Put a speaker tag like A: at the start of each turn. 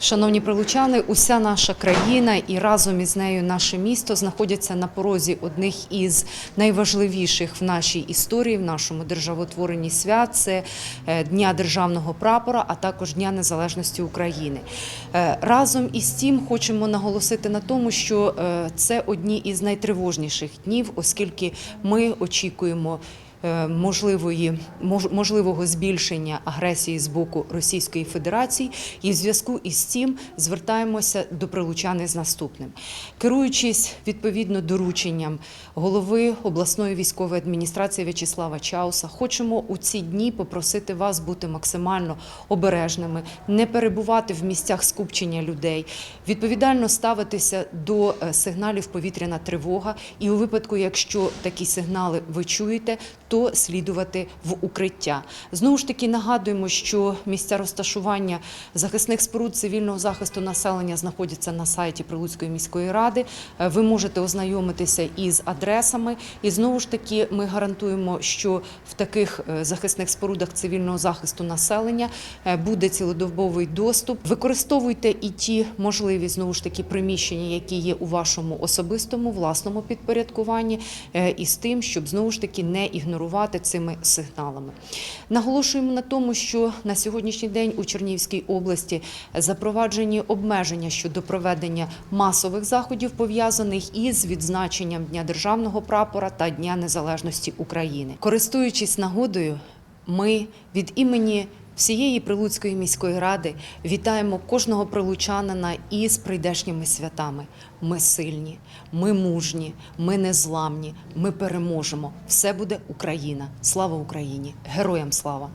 A: Шановні прилучани, уся наша країна і разом із нею наше місто знаходяться на порозі одних із найважливіших в нашій історії, в нашому державотворенні свят. Це е, Дня державного прапора, а також Дня Незалежності України. Е, Разом із тим хочемо наголосити на тому, що е, це одні із найтривожніших днів, оскільки ми очікуємо можливої можливого збільшення агресії з боку Російської Федерації, і в зв'язку із цим звертаємося до прилучани з наступним, керуючись відповідно дорученням голови обласної військової адміністрації В'ячеслава Чауса, хочемо у ці дні попросити вас бути максимально обережними, не перебувати в місцях скупчення людей, відповідально ставитися до е, сигналів повітряна тривога, і у випадку, якщо такі сигнали ви чуєте, то слідувати в укриття. Знову ж таки нагадуємо, що місця розташування захисних споруд цивільного захисту населення знаходяться на сайті Прилуцької міської ради. Е, Ви можете ознайомитися із адресами, і знову ж таки ми гарантуємо, що в таких е, захисних спорудах цивільного захисту населення е, буде цілодобовий доступ. Використовуйте і ті можливі знову ж таки приміщення, які є у вашому особистому власному підпорядкуванні, і з тим, щоб знову ж таки не ігнорувати цими сигналами. Наголошуємо на тому, що на сьогоднішній день у Чернігівській області запроваджені обмеження щодо проведення масових заходів, пов'язаних із відзначенням Дня державного прапора та Дня Незалежності України. Користуючись нагодою, ми від імені всієї Прилуцької міської ради вітаємо кожного прилучанина із прийдешніми святами. Ми сильні, ми мужні, ми незламні, ми переможемо. Все буде Україна. Слава Україні! Героям слава!